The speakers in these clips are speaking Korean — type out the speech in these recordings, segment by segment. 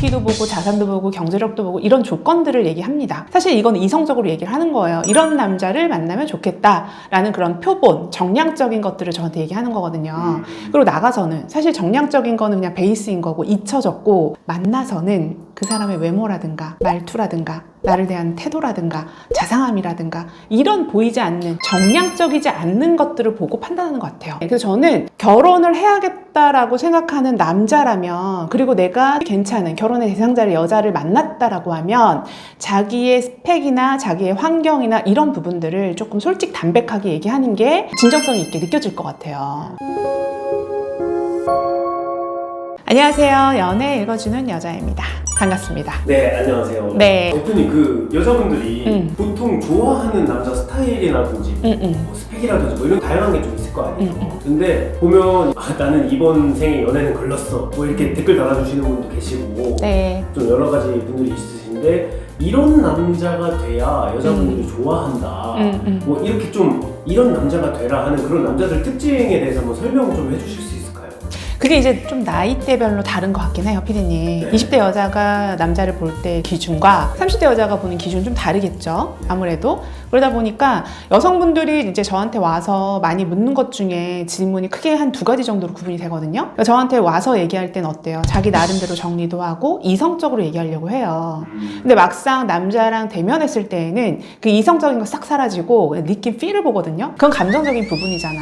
키도 보고 자산도 보고 경제력도 보고 이런 조건들을 얘기합니다. 사실 이건 이성적으로 얘기를 하는 거예요. 이런 남자를 만나면 좋겠다라는 그런 표본, 정량적인 것들을 저한테 얘기하는 거거든요. 그리고 나가서는 사실 정량적인 거는 그냥 베이스인 거고 잊혀졌고 만나서는 그 사람의 외모라든가 말투라든가 나를 대한 태도라든가 자상함이라든가 이런 보이지 않는 정량적이지 않는 것들을 보고 판단하는 것 같아요. 그래서 저는 결혼을 해야겠다라고 생각하는 남자라면 그리고 내가 괜찮은 결혼의 대상자를 여자를 만났다라고 하면 자기의 스펙이나 자기의 환경이나 이런 부분들을 조금 솔직 담백하게 얘기하는 게 진정성이 있게 느껴질 것 같아요. 안녕하세요. 연애 읽어주는 여자입니다. 반갑습니다. 네, 안녕하세요. 네. 대표님, 그 여자분들이 음. 보통 좋아하는 남자 스타일이라든지 응, 응. 뭐 스펙이라든지 뭐 이런 다양한 게 좀 있을 거 아니에요. 음, 근데 보면 아, 나는 이번 생에 연애는 걸렸어. 뭐 이렇게 댓글 달아주시는 분도 계시고 네. 좀 여러 가지 분들이 있으신데 이런 남자가 돼야 여자분들이 좋아한다. 음, 음. 뭐 이렇게 좀 이런 남자가 되라 하는 그런 남자들 특징에 대해서 한번 설명 좀 해주실 수 있을까요? 그게 이제 좀 나이대별로 다른 것 같긴 해요, 피디님. 네. 20대 여자가 남자를 볼 때 기준과 30대 여자가 보는 기준 좀 다르겠죠. 아무래도. 그러다 보니까 여성분들이 이제 저한테 와서 많이 묻는 것 중에 질문이 크게 한 두 가지 정도로 구분이 되거든요. 그러니까 저한테 와서 얘기할 땐 어때요? 자기 나름대로 정리도 하고 이성적으로 얘기하려고 해요. 근데 막상 남자랑 대면했을 때에는 그 이성적인 거 싹 사라지고 느낌, 필을 보거든요. 그건 감정적인 부분이잖아.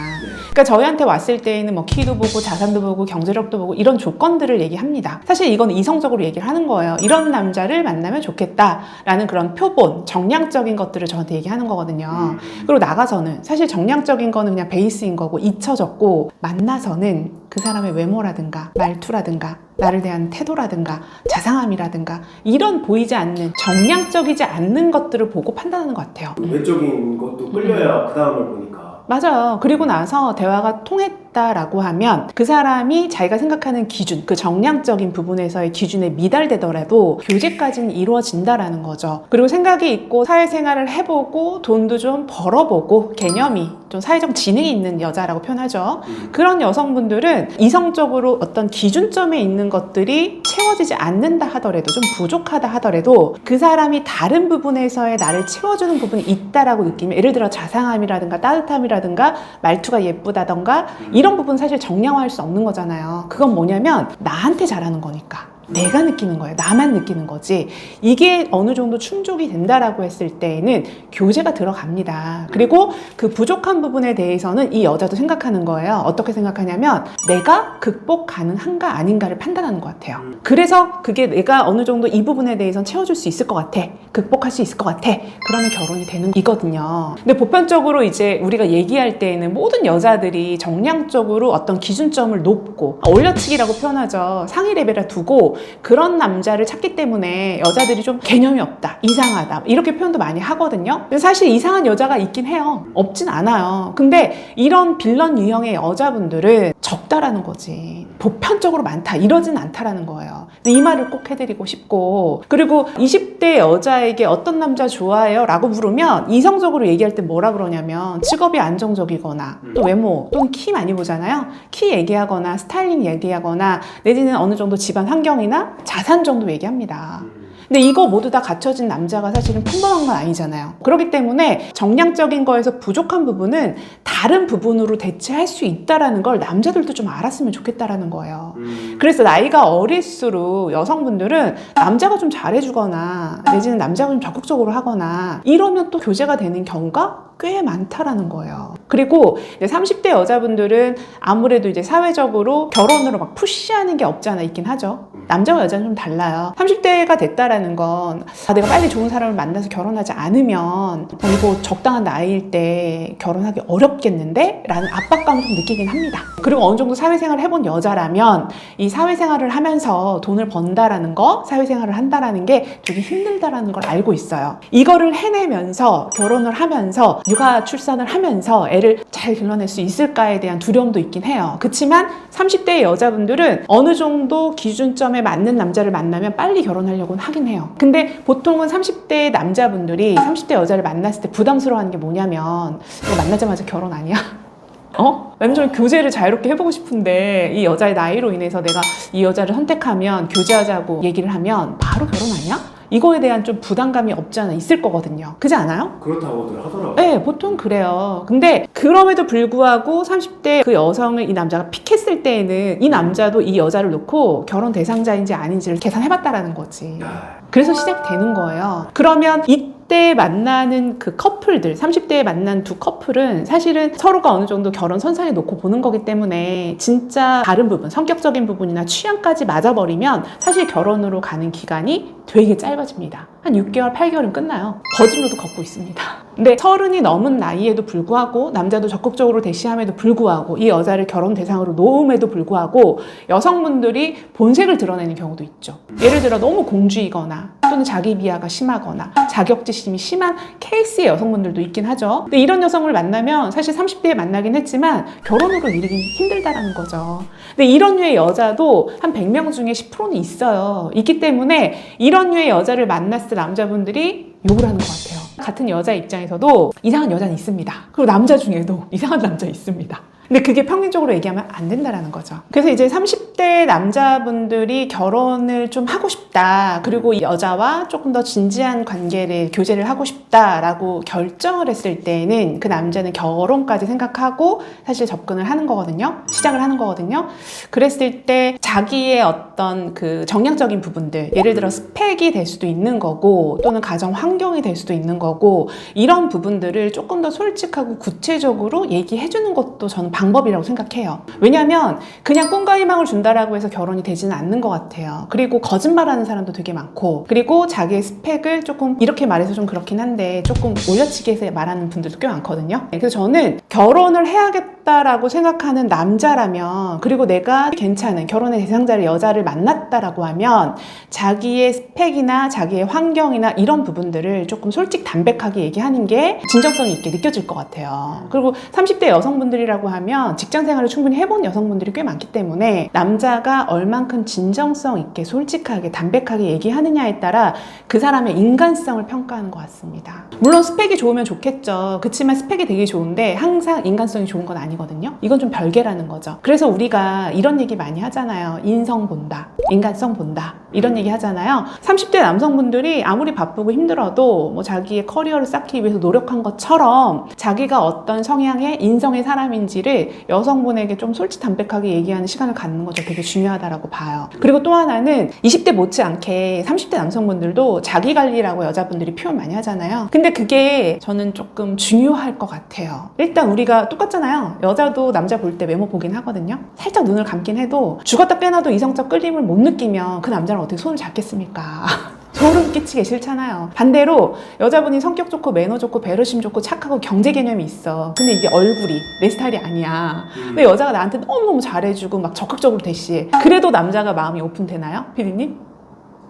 그러니까 저희한테 왔을 때에는 뭐 키도 보고 자산도 보고 경제력도 보고 이런 조건들을 얘기합니다. 사실 이건 이성적으로 얘기를 하는 거예요. 이런 남자를 만나면 좋겠다라는 그런 표본, 정량적인 것들을 저한테 얘기하는 거거든요. 그리고 나가서는 사실 정량적인 거는 그냥 베이스인 거고 잊혀졌고 만나서는 그 사람의 외모라든가 말투라든가 나를 대한 태도라든가 자상함이라든가 이런 보이지 않는 정량적이지 않는 것들을 보고 판단하는 것 같아요. 외적인 것도 끌려야 그 다음을 보니까. 맞아요. 그리고 나서 대화가 통했 다라고 하면 그 사람이 자기가 생각하는 기준, 그 정량적인 부분에서의 기준에 미달되더라도 교제까지는 이루어진다라는 거죠. 그리고 생각이 있고 사회생활을 해보고 돈도 좀 벌어보고 개념이 좀 사회적 지능이 있는 여자라고 표현하죠. 음. 그런 여성분들은 이성적으로 어떤 기준점에 있는 것들이 채워지지 않는다 하더라도 좀 부족하다 하더라도 그 사람이 다른 부분에서의 나를 채워주는 부분이 있다라고 느끼면 예를 들어 자상함이라든가 따뜻함이라든가 말투가 예쁘다던가 이런 부분 사실 정량화할 수 없는 거잖아요. 그건 뭐냐면 나한테 잘하는 거니까. 내가 느끼는 거예요. 나만 느끼는 거지. 이게 어느 정도 충족이 된다라고 했을 때에는 교제가 들어갑니다. 그리고 그 부족한 부분에 대해서는 이 여자도 생각하는 거예요. 어떻게 생각하냐면 내가 극복 가능한가 아닌가를 판단하는 것 같아요. 그래서 그게 내가 어느 정도 이 부분에 대해서는 채워줄 수 있을 것 같아. 극복할 수 있을 것 같아. 그러면 결혼이 되는 이거든요. 근데 보편적으로 이제 우리가 얘기할 때에는 모든 여자들이 정량적으로 어떤 기준점을 높고 아, 올려치기라고 표현하죠. 상위 레벨에 두고 그런 남자를 찾기 때문에 여자들이 좀 개념이 없다, 이상하다 이렇게 표현도 많이 하거든요. 근데 사실 이상한 여자가 있긴 해요. 없진 않아요. 근데 이런 빌런 유형의 여자분들은 적다라는 거지. 보편적으로 많다 이러진 않다라는 거예요. 이 말을 꼭 해드리고 싶고 그리고 20대 여자에게 어떤 남자 좋아해요? 라고 물으면 이성적으로 얘기할 때 뭐라 그러냐면 직업이 안정적이거나 또 외모 또는 키 많이 보잖아요. 키 얘기하거나 스타일링 얘기하거나 내지는 어느 정도 집안 환경이 나 자산 정도 얘기합니다. 근데 이거 모두 다 갖춰진 남자가 사실은 평범한 건 아니잖아요. 그렇기 때문에 정량적인 거에서 부족한 부분은 다른 부분으로 대체할 수 있다라는 걸 남자들도 좀 알았으면 좋겠다라는 거예요. 음. 그래서 나이가 어릴수록 여성분들은 남자가 좀 잘해주거나 내지는 남자가 좀 적극적으로 하거나 이러면 또 교제가 되는 경우가 꽤 많다라는 거예요. 그리고 이제 30대 여자분들은 아무래도 이제 사회적으로 결혼으로 막 푸시하는 게 없지 않아 있긴 하죠. 남자와 여자는 좀 달라요. 30대가 됐다라는 건 아, 내가 빨리 좋은 사람을 만나서 결혼하지 않으면 어, 이거 적당한 나이일 때 결혼하기 어렵겠는데? 라는 압박감을 좀 느끼긴 합니다. 그리고 어느 정도 사회생활을 해본 여자라면 이 사회생활을 하면서 돈을 번다라는 거, 사회생활을 한다라는 게 되게 힘들다라는 걸 알고 있어요. 이거를 해내면서 결혼을 하면서 육아 출산을 하면서 애를 잘 길러낼 수 있을까에 대한 두려움도 있긴 해요. 그렇지만 30대의 여자분들은 어느 정도 기준점에 맞는 남자를 만나면 빨리 결혼하려고는 하긴 해요. 근데 보통은 30대 남자분들이 30대 여자를 만났을 때 부담스러워하는 게 뭐냐면 이거 만나자마자 결혼 아니야? 어? 완전 교제를 자유롭게 해보고 싶은데 이 여자의 나이로 인해서 내가 이 여자를 선택하면 교제하자고 얘기를 하면 바로 결혼하냐? 이거에 대한 좀 부담감이 없지 않아 있을 거거든요. 그지 않아요? 그렇다고들 하더라고요. 네, 보통 그래요. 근데 그럼에도 불구하고 30대 그 여성을 이 남자가 픽했을 때에는 이 남자도 이 여자를 놓고 결혼 대상자인지 아닌지를 계산해봤다라는 거지. 야, 그래서 시작되는 거예요. 그러면 이 때 만나는 그 커플들, 30대에 만난 두 커플은 사실은 서로가 어느 정도 결혼 선상에 놓고 보는 거기 때문에 진짜 다른 부분, 성격적인 부분이나 취향까지 맞아버리면 사실 결혼으로 가는 기간이 되게 짧아집니다. 한 6개월, 8개월은 끝나요. 거짓로도 걷고 있습니다. 근데 서른이 넘은 나이에도 불구하고 남자도 적극적으로 대시함에도 불구하고 이 여자를 결혼 대상으로 놓음에도 불구하고 여성분들이 본색을 드러내는 경우도 있죠. 예를 들어 너무 공주이거나 또는 자기 비하가 심하거나 자격지심이 심한 케이스의 여성분들도 있긴 하죠. 근데 이런 여성을 만나면 사실 30대에 만나긴 했지만 결혼으로 이르긴 힘들다라는 거죠. 근데 이런 류의 여자도 한 100명 중에 10%는 있어요. 있기 때문에 이런 류의 여자를 만났을 때 남자분들이 욕을 하는 것 같아요. 같은 여자 입장에서도 이상한 여자는 있습니다. 그리고 남자 중에도 이상한 남자 있습니다. 근데 그게 평균적으로 얘기하면 안 된다라는 거죠. 그래서 이제 30대 남자분들이 결혼을 좀 하고 싶다. 그리고 이 여자와 조금 더 진지한 관계를 교제를 하고 싶다라고 결정을 했을 때는 그 남자는 결혼까지 생각하고 사실 접근을 하는 거거든요. 시작을 하는 거거든요. 그랬을 때 자기의 어떤 그 정량적인 부분들, 예를 들어 스펙이 될 수도 있는 거고 또는 가정 환경이 될 수도 있는 거고 이런 부분들을 조금 더 솔직하고 구체적으로 얘기해 주는 것도 저는 방법이라고 생각해요. 왜냐하면 그냥 꿈과 희망을 준다라고 해서 결혼이 되지는 않는 것 같아요. 그리고 거짓말하는 사람도 되게 많고 그리고 자기의 스펙을 조금 이렇게 말해서 좀 그렇긴 한데 조금 올려치기 해서 말하는 분들도 꽤 많거든요. 네, 그래서 저는 결혼을 해야겠다 라고 생각하는 남자라면 그리고 내가 괜찮은 결혼의 대상자를 여자를 만났다라고 하면 자기의 스펙이나 자기의 환경이나 이런 부분들을 조금 솔직 담백하게 얘기하는 게 진정성이 있게 느껴질 것 같아요. 그리고 30대 여성분들이라고 하면 직장 생활을 충분히 해본 여성분들이 꽤 많기 때문에 남자가 얼만큼 진정성 있게 솔직하게 담백하게 얘기하느냐에 따라 그 사람의 인간성을 평가하는 것 같습니다. 물론 스펙이 좋으면 좋겠죠. 그렇지만 스펙이 되게 좋은데 항상 인간성이 좋은 건 아니 거든요. 이건 좀 별개라는 거죠. 그래서 우리가 이런 얘기 많이 하잖아요. 인성 본다. 인간성 본다. 이런 얘기 하잖아요. 30대 남성분들이 아무리 바쁘고 힘들어도 뭐 자기의 커리어를 쌓기 위해서 노력한 것처럼 자기가 어떤 성향의 인성의 사람인지를 여성분에게 좀 솔직 담백하게 얘기하는 시간을 갖는 것도 되게 중요하다라고 봐요. 그리고 또 하나는 20대 못지않게 30대 남성분들도 자기 관리라고 여자분들이 표현 많이 하잖아요. 근데 그게 저는 조금 중요할 것 같아요. 일단 우리가 똑같잖아요. 여자도 남자 볼 때 외모 보긴 하거든요. 살짝 눈을 감긴 해도 죽었다 깨나도 이성적 끌림을 못 느끼면 그 남자는 어떻게 손을 잡겠습니까? 소름 끼치게 싫잖아요. 반대로 여자분이 성격 좋고 매너 좋고 배려심 좋고 착하고 경제 개념이 있어. 근데 이게 얼굴이 내 스타일이 아니야. 근데 여자가 나한테 너무너무 잘해주고 막 적극적으로 대시해. 그래도 남자가 마음이 오픈되나요? 피디님?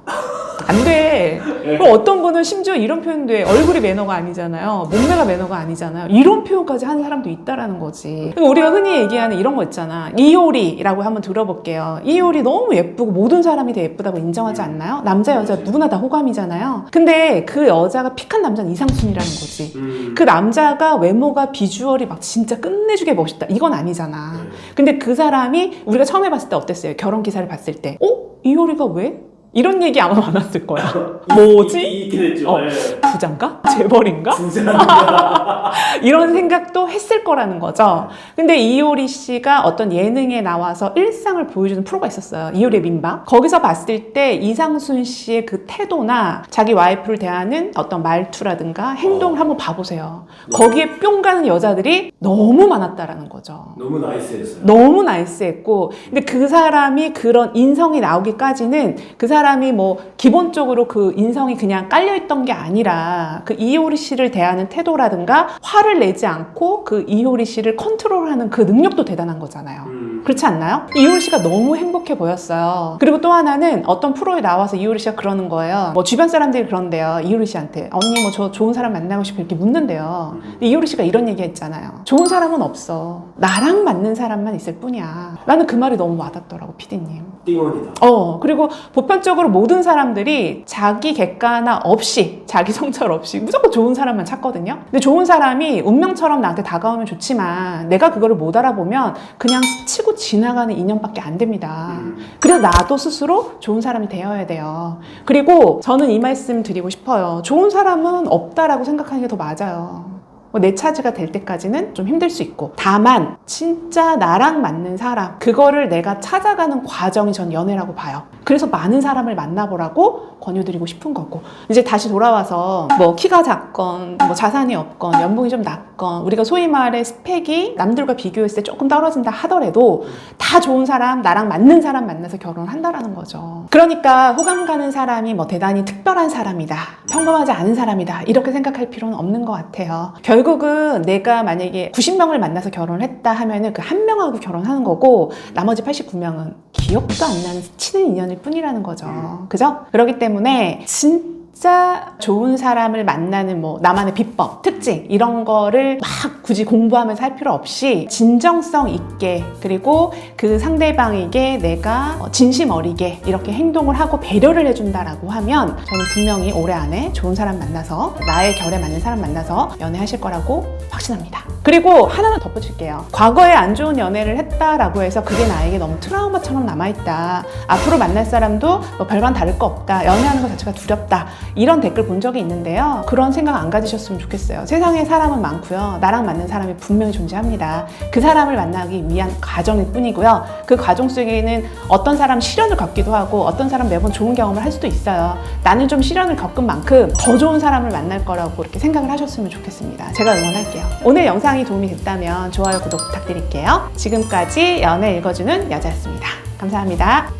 안 돼. 그럼 어떤 분은 심지어 이런 표현도 해. 얼굴이 매너가 아니잖아요. 몸매가 매너가 아니잖아요. 이런 표현까지 하는 사람도 있다라는 거지. 그리고 우리가 흔히 얘기하는 이런 거 있잖아. 이효리라고 한번 들어볼게요. 이효리 너무 예쁘고 모든 사람이 다 예쁘다고 인정하지 않나요? 남자, 여자 누구나 다 호감이잖아요. 근데 그 여자가 픽한 남자는 이상순이라는 거지. 음. 그 남자가 외모가 비주얼이 막 진짜 끝내주게 멋있다. 이건 아니잖아. 네. 근데 그 사람이 우리가 처음에 봤을 때 어땠어요? 결혼 기사를 봤을 때. 어? 이효리가 왜? 이런 얘기 아마 많았을 거야. 뭐지? 이- 있긴 했죠. 어. 예. 부장가? 재벌인가? 부자입니다. 이런 생각도 했을 거라는 거죠. 근데 이효리 씨가 어떤 예능에 나와서 일상을 보여주는 프로가 있었어요. 이효리의 민박. 거기서 봤을 때 이상순 씨의 그 태도나 자기 와이프를 대하는 어떤 말투라든가 행동을 한번 봐보세요. 거기에 뿅 가는 여자들이 너무 많았다라는 거죠. 너무 나이스했어요. 너무 나이스했고 근데 그 사람이 그런 인성이 나오기까지는 그 사람이 뭐 기본적으로 그 인성이 그냥 깔려있던 게 아니라 그 이효리 씨를 대하는 태도라든가 화를 내지 않고 그 이효리 씨를 컨트롤하는 그 능력도 대단한 거잖아요. 음. 그렇지 않나요? 이효리 씨가 너무 행복해 보였어요. 그리고 또 하나는 어떤 프로에 나와서 이효리 씨가 그러는 거예요. 뭐 주변 사람들이 그런데요. 이효리 씨한테 언니 뭐 저 좋은 사람 만나고 싶어 이렇게 묻는데요. 근데 이효리 씨가 이런 얘기 했잖아요. 좋은 사람은 없어. 나랑 맞는 사람만 있을 뿐이야. 나는 그 말이 너무 와닿더라고, 피디님. 띵원이다. 어, 그리고 보편적으로 모든 사람들이 자기 객관화 없이, 자기 성찰 없이 무조건 좋은 사람만 찾거든요. 근데 좋은 사람이 운명처럼 나한테 다가오면 좋지만 내가 그거를 못 알아보면 그냥 스치고 지나가는 인연밖에 안 됩니다. 음. 그래서 나도 스스로 좋은 사람이 되어야 돼요. 그리고 저는 이 말씀 드리고 싶어요. 좋은 사람은 없다라고 생각하는 게 더 맞아요. 뭐내 차지가 될 때까지는 좀 힘들 수 있고. 다만 진짜 나랑 맞는 사람 그거를 내가 찾아가는 과정이 전 연애라고 봐요. 그래서 많은 사람을 만나보라고 권유드리고 싶은 거고. 이제 다시 돌아와서 뭐 키가 작건 뭐 자산이 없건 연봉이 좀 낮건 우리가 소위 말해 스펙이 남들과 비교했을 때 조금 떨어진다 하더라도 다 좋은 사람 나랑 맞는 사람 만나서 결혼을 한다라는 거죠. 그러니까 호감 가는 사람이 뭐 대단히 특별한 사람이다 평범하지 않은 사람이다 이렇게 생각할 필요는 없는 것 같아요 결국은 내가 만약에 90명을 만나서 결혼을 했다 하면은 그 한 명하고 결혼하는 거고 나머지 89명은 기억도 안 나는 스치는 인연일 뿐이라는 거죠 그죠? 그렇기 때문에 진 짜 좋은 사람을 만나는 뭐 나만의 비법, 특징 이런 거를 막 굳이 공부하면서 할 필요 없이 진정성 있게 그리고 그 상대방에게 내가 어, 진심 어리게 이렇게 행동을 하고 배려를 해준다라고 하면 저는 분명히 올해 안에 좋은 사람 만나서 나의 결에 맞는 사람 만나서 연애하실 거라고 확신합니다. 그리고 하나는 덧붙일게요. 과거에 안 좋은 연애를 했다라고 해서 그게 나에게 너무 트라우마처럼 남아있다. 앞으로 만날 사람도 뭐 별반 다를 거 없다. 연애하는 것 자체가 두렵다. 이런 댓글 본 적이 있는데요. 그런 생각 안 가지셨으면 좋겠어요. 세상에 사람은 많고요. 나랑 맞는 사람이 분명히 존재합니다. 그 사람을 만나기 위한 과정일 뿐이고요. 그 과정 속에는 어떤 사람 시련을 겪기도 하고 어떤 사람 매번 좋은 경험을 할 수도 있어요. 나는 좀 시련을 겪은 만큼 더 좋은 사람을 만날 거라고 이렇게 생각을 하셨으면 좋겠습니다. 제가 응원할게요. 오늘 영상이 도움이 됐다면 좋아요, 구독 부탁드릴게요. 지금까지 연애 읽어주는 여자였습니다. 감사합니다.